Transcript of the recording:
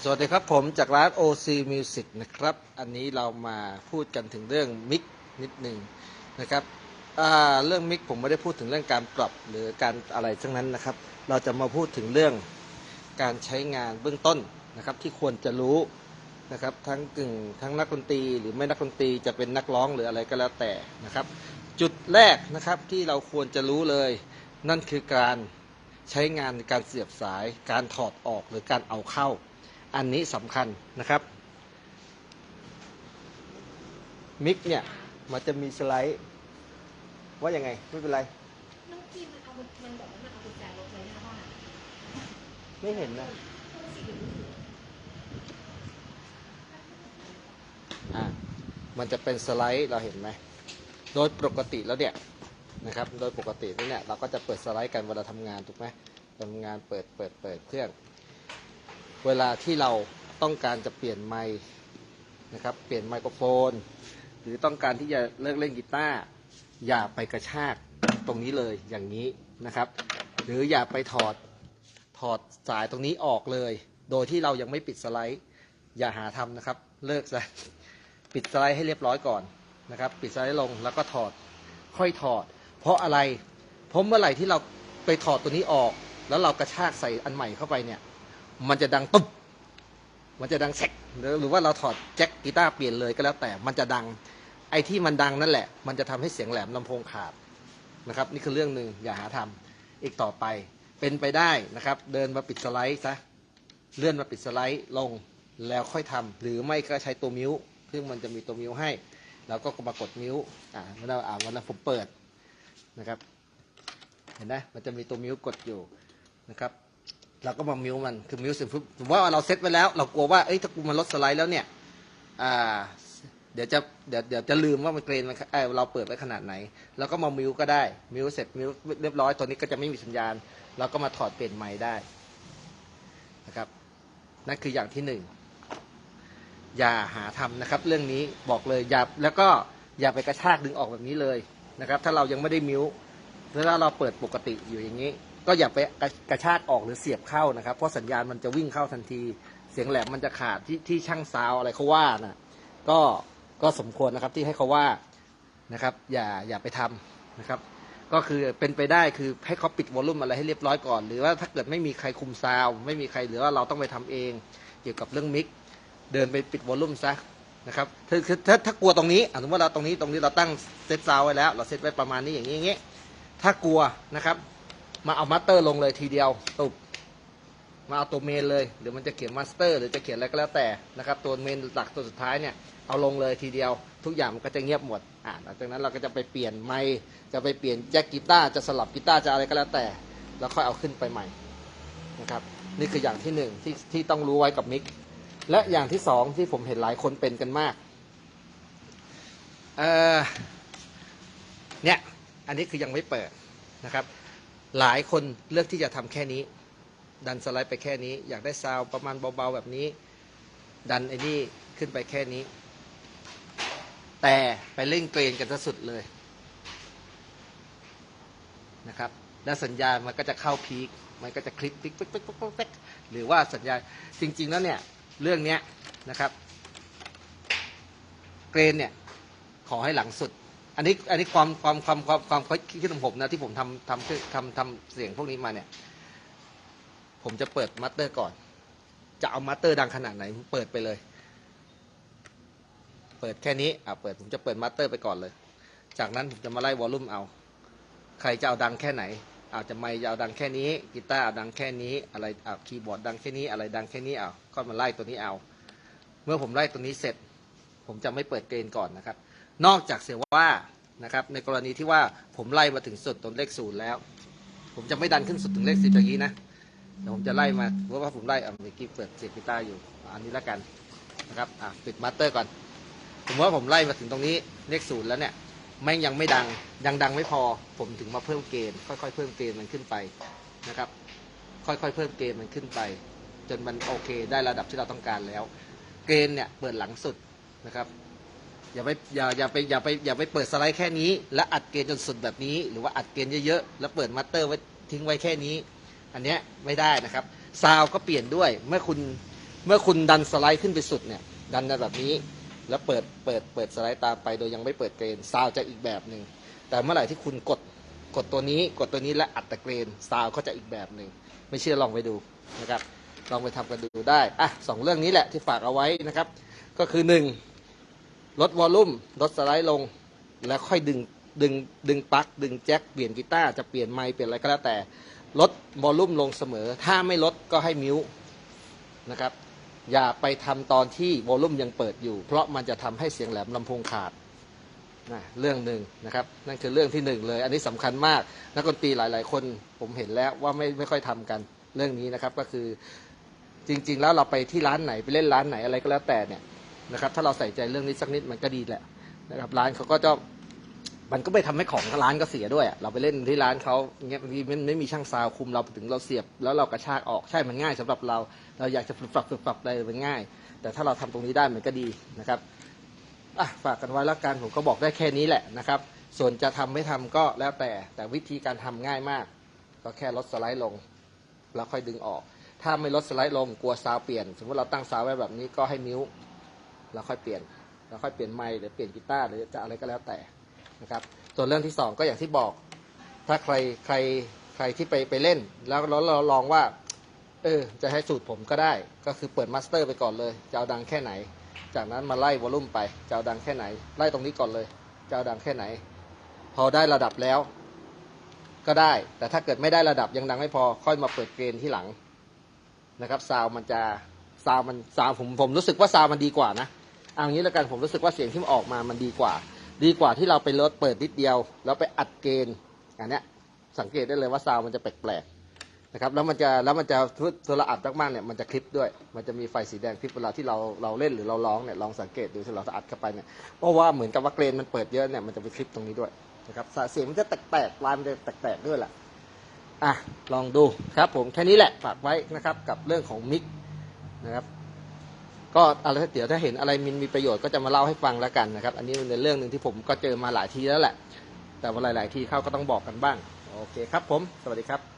สวัสดีครับผมจากร้าน OC Music นะครับ อันนี้เรามาพูดกันถึงเรื่องมิกนิดหนึ่งนะครับเรื่องมิกผมไม่ได้พูดถึงเรื่องการปรับหรือการอะไรทั้งนั้นนะครับ เราจะมาพูดถึงเรื่องการใช้งานเบื้องต้นนะครับ ที่ควรจะรู้นะครับทั้งกึ่งทั้งนักดนตรีหรือไม่นักดนตรีจะเป็นนักร้องหรืออะไรก็แล้วแต่นะครับ จุดแรกนะครับที่เราควรจะรู้เลย นั่นคือการใช้งานการเสียบสาย การถอดออกหรือการเอาเข้า อันนี้สำคัญนะครับมิกเนี่ยมันจะมีสไลด์ ว่ายังไง ไม่เป็นไรน้องจีมันเอามันบอกว่ามันเอากุญแจรถไว้หน้าบ้านไม่เห็นนะอะมันจะเป็นสไลด์เราเห็นไหมโดยปกติแล้วเนี่ยนะครับ โดยปกติแล้วเนี่ยเราก็จะเปิดสไลด์กันเวลาทำงานถูกไหมทำงานเปิดเปิดเปิดเครื่อง เวลาที่เราต้องการจะเปลี่ยนไมค์นะครับ เปลี่ยนไมโครโฟน หรือต้องการที่จะเลิกเล่นกีตาร์อย่าไปกระชากตรงนี้เลยอย่างนี้นะครับ หรืออย่าไปถอดถอดสายตรงนี้ออกเลย โดยที่เรายังไม่ปิดสไลด์ อย่าหาทำนะครับ เลิกซะปิดสไลด์ให้เรียบร้อยก่อนนะครับ ปิดสไลด์ลงแล้วก็ถอดค่อยถอด เพราะอะไรเพราะเมื่อไหร่ที่เราไปถอดตัวนี้ออก แล้วเรากระชากใส่อันใหม่เข้าไปเนี่ย มันจะดังตุ๊บมันจะดังแซกหรือหรือว่าเราถอดแจ็คกีตาร์เปลี่ยนเลยก็แล้วแต่มันจะดังไอ้ที่มันดังนั่นแหละ มันจะทำให้เสียงแหลมลำโพงขาดนะครับ นี่คือเรื่องหนึ่งอย่าหาทำอีกต่อไป เป็นไปได้นะครับ เดินมาปิดสไลด์ซะเลื่อนมาปิดสไลด์ลงแล้วค่อยทำหรือไม่ก็ใช้ตัวมิวซึ่งมันจะมีตัวมิวให้ แล้วก็มากดมิวอ่าเมื่อเราอ่าวันนั้นผมเปิดนะครับ เห็นไหมมันจะมีตัวมิวกดอยู่นะครับ เราก็มามิวมันคือมิวเสร็จปุ๊บสมมติว่าเราเซตไว้แล้ว เรากลัวว่าเอ้ยถ้ากูมันลดสไลด์แล้วเนี่ยอ่าเดี๋ยวจะเดี๋ยวเดี๋ยวจะลืมว่ามันเกรนมันเอ้ยเราเปิดไว้ขนาดไหน แล้วก็มามิวก็ได้มิวเสร็จมิวเรียบร้อยตัวนี้ก็จะไม่มีสัญญาณ เราก็มาถอดเปลี่ยนใหม่ได้นะครับนั่นคืออย่างที่หนึ่งอย่าหาทำนะครับ เรื่องนี้บอกเลยอย่าแล้วก็อย่าไปกระชากดึงออกแบบนี้เลยนะครับ ถ้าเรายังไม่ได้มิวถ้าเราเปิดปกติอยู่อย่างนี้ ก็อย่าไปกระกระชากออกหรือเสียบเข้านะครับ เพราะสัญญาณมันจะวิ่งเข้าทันที เสียงแหลมมันจะขาดที่ที่ช่างซาวอะไรเขาว่านะก็ก็สมควรนะครับที่ให้เขาว่านะครับ อย่าอย่าไปทำนะครับ ก็คือเป็นไปได้คือให้เขาปิดวอลลุ่มอะไรให้เรียบร้อยก่อน หรือว่าถ้าเกิดไม่มีใครคุมซาวไม่มีใครหรือว่าเราต้องไปทำเอง เกี่ยวกับเรื่องมิกเดินไปปิดวอลลุ่มซะนะครับถ้าถ้าถ้ากลัวตรงนี้อะสมมติว่าเราตรงนี้ตรงนี้เราตั้งเซตซาวไว้แล้ว เราเซตไว้ประมาณนี้อย่างนี้อย่างนี้ถ้ากลัวนะครับ มาเอามาสเตอร์ลงเลยทีเดียวตุบมาเอาตัวเมนเลยหรือมันจะเขียนมาสเตอร์ หรือจะเขียนอะไรก็แล้วแต่นะครับตัวเมนหลักตัวสุดท้ายเนี่ยเอาลงเลยทีเดียว ทุกอย่างมันก็จะเงียบหมดอ่าหลังจากนั้นเราก็จะไปเปลี่ยนไมจะไปเปลี่ยนแจ็คกีตาร์จะสลับกีตาร์จะอะไรก็แล้วแต่ แล้วค่อยเอาขึ้นไปใหม่นะครับนี่คืออย่างที่หนึ่งที่ที่ต้องรู้ไว้กับมิกและอย่างที่สองที่ผมเห็นหลายคนเป็นกันมากเออเนี่ยอันนี้คือยังไม่เปิดนะครับ หลายคนเลือกที่จะทำแค่นี้ ดันสไลด์ไปแค่นี้ อยากได้ซาวประมาณเบาๆแบบนี้ ดันไอ้นี่ขึ้นไปแค่นี้ แต่ไปเล่นเกรนกันสุดเลยนะครับแล้วสัญญาณมันก็จะเข้าพีคมันก็จะคลิปปิ๊กปิ๊กปิ๊กปิ๊กปิ๊กหรือว่าสัญญาณจริง ๆ แล้วเนี่ยเรื่องเนี้ยนะครับ เกรนเนี่ยขอให้หลังสุด อันนี้อันนี้ความความความความความคิดของผมนะที่ผมทำทำทำทำเสียงพวกนี้มาเนี่ย ผมจะเปิดมัตเตอร์ก่อน จะเอามัตเตอร์ดังขนาดไหนผมเปิดไปเลย เปิดแค่นี้อะเปิดผมจะเปิดมัตเตอร์ไปก่อนเลย จากนั้นผมจะมาไล่วอลลุ่มเอา ใครจะเอาดังแค่ไหนอาจจะไม่จะเอาดังแค่นี้กีตาร์เอาดังแค่นี้อะไรอะคีย์บอร์ดดังแค่นี้อะไรดังแค่นี้เอาก็มาไล่ตัวนี้เอา เมื่อผมไล่ตัวนี้เสร็จ ผมจะไม่เปิดเกรนก่อนนะครับ นอกจากเสียว่านะครับในกรณีที่ว่าผมไล่มาถึงสุดตนเลขศูนย์แล้ว ผมจะไม่ดันขึ้นสุดถึงเลขสิบอย่างนี้นะเดี๋ยวผมจะไล่มาเพราะว่าผมไล่อะเมื่อกี้เปิดเสียงกีตาร์อยู่อันนี้แล้วกันนะครับอะปิดมาสเตอร์ก่อนผมว่าผมไล่มาถึงตรงนี้เลขศูนย์แล้วเนี่ยแม่งยังไม่ดังยังดังไม่พอ ผมถึงมาเพิ่มเกณฑ์ค่อยๆเพิ่มเกณฑ์มันขึ้นไปนะครับ ค่อยๆเพิ่มเกณฑ์มันขึ้นไป จนมันโอเค ได้ระดับที่เราต้องการแล้ว เกณฑ์เนี่ยเปิดหลังสุดนะครับ อย่าไปอย่าอย่าไปอย่าไปอย่าไปเปิดสไลด์แค่นี้ แล้วอัดเกณฑ์จนสุดแบบนี้ หรือว่าอัดเกณฑ์เยอะๆแล้วเปิดมัตเตอร์ไว้ทิ้งไว้แค่นี้ อันเนี้ยไม่ได้นะครับซาวก็เปลี่ยนด้วยเมื่อคุณเมื่อคุณดันสไลด์ขึ้นไปสุดเนี่ยดันแบบนี้ แล้วเปิดเปิดเปิดสไลด์ตามไปโดยยังไม่เปิดเกรนซาวจะอีกแบบหนึ่งแต่เมื่อไหร่ที่คุณกดกดตัวนี้กดตัวนี้และอัดตะเกรนซาวก็จะอีกแบบหนึ่งไม่เชื่อลองไปดูนะครับลองไปทำกันดูได้อะสองเรื่องนี้แหละที่ฝากเอาไว้นะครับ ก็คือหนึ่ง ลดวอลลุ่มลดสไลด์ลง แล้วค่อยดึงดึงดึงปลั๊กดึงแจ็คเปลี่ยนกีตาร์จะเปลี่ยนไมค์เปลี่ยนอะไรก็แล้วแต่ ลดวอลลุ่มลงเสมอ ถ้าไม่ลดก็ให้มิวนะครับ อย่าไปทำตอนที่วอลลุ่มยังเปิดอยู่ เพราะมันจะทำให้เสียงแหลมลำโพงขาดนะเรื่องหนึ่งนะครับ นั่นคือเรื่องที่หนึ่งเลย อันนี้สำคัญมากนักดนตรีหลาย ๆ คนผมเห็นแล้วว่าไม่ไม่ค่อยทำกันเรื่องนี้นะครับก็คือจริง ๆ แล้วเราไปที่ร้านไหนไปเล่นร้านไหนอะไรก็แล้วแต่เนี่ย นะครับ ถ้าเราใส่ใจเรื่องนี้สักนิดมันก็ดีแหละนะครับ ร้านเขาก็จะมันก็ไปทำให้ของร้านก็เสียด้วย เราไปเล่นที่ร้านเขาเงี้ยบางทีมันไม่มีช่างซาวคุมเราถึงเราเสียบ แล้วเรากระชากออกใช่มันง่ายสำหรับเรา เราอยากจะฝึกฝักฝึกฝักอะไรมันง่าย แต่ถ้าเราทำตรงนี้ได้มันก็ดีนะครับอะฝากกันไว้แล้วกันผมก็บอกได้แค่นี้แหละนะครับ ส่วนจะทำไม่ทำก็แล้วแต่แต่วิธีการทำง่ายมาก ก็แค่ลดสไลด์ลง แล้วค่อยดึงออก ถ้าไม่ลดสไลด์ลงกลัวซาวเปลี่ยนสมมติเราตั้งซาวไว้แบบนี้ก็ให้มิ้ว แล้วค่อยเปลี่ยนแล้วค่อยเปลี่ยนไมค์หรือเปลี่ยนกีตาร์หรือจะอะไรก็แล้วแต่นะครับส่วนเรื่องที่สองก็อย่างที่บอก ถ้าใครใครใครที่ไปไปเล่นแล้วแล้วเราลองว่าเออจะให้สูตรผมก็ได้ ก็คือเปิดมาสเตอร์ไปก่อนเลยจะเอาดังแค่ไหน จากนั้นมาไล่วอลลุ่มไปจะเอาดังแค่ไหน ไล่ตรงนี้ก่อนเลยจะเอาดังแค่ไหน พอได้ระดับแล้วก็ได้ แต่ถ้าเกิดไม่ได้ระดับยังดังไม่พอค่อยมาเปิดเกณฑ์ที่หลังนะครับซาวมันจะซาวมันซาวผมผมรู้สึกว่าซาวมันดีกว่านะ เอางี้แล้วกันผมรู้สึกว่าเสียงที่มันออกมามันดีกว่า ดีกว่าที่เราไปลดเปิดนิดเดียว แล้วไปอัดเกณฑ์อันเนี้ยสังเกตได้เลยว่าซาวมันจะแปลกๆนะครับแล้วมันจะแล้วมันจะตัวเราอัดมากๆเนี่ยมันจะคลิปด้วย มันจะมีไฟสีแดงคลิปเวลาที่เราเราเล่นหรือเราร้องเนี่ยลองสังเกตดูที่เราอัดเข้าไปเนี่ยเพราะว่าเหมือนกับว่าเกรนมันเปิดเยอะเนี่ยมันจะไปคลิปตรงนี้ด้วยนะครับเสียงมันจะแตกๆลายมันจะแตกๆด้วยแหละอะลองดูครับผมแค่นี้แหละฝากไว้นะครับกับเรื่องของมิกนะครับ ก็อะไรเดี๋ยวถ้าเห็นอะไรมินมีประโยชน์ก็จะมาเล่าให้ฟังแล้วกันนะครับ อันนี้เป็นเรื่องหนึ่งที่ผมก็เจอมาหลายทีแล้วแหละ แต่ว่าหลาย ๆ ทีเข้าก็ต้องบอกกันบ้าง โอเคครับผม สวัสดีครับ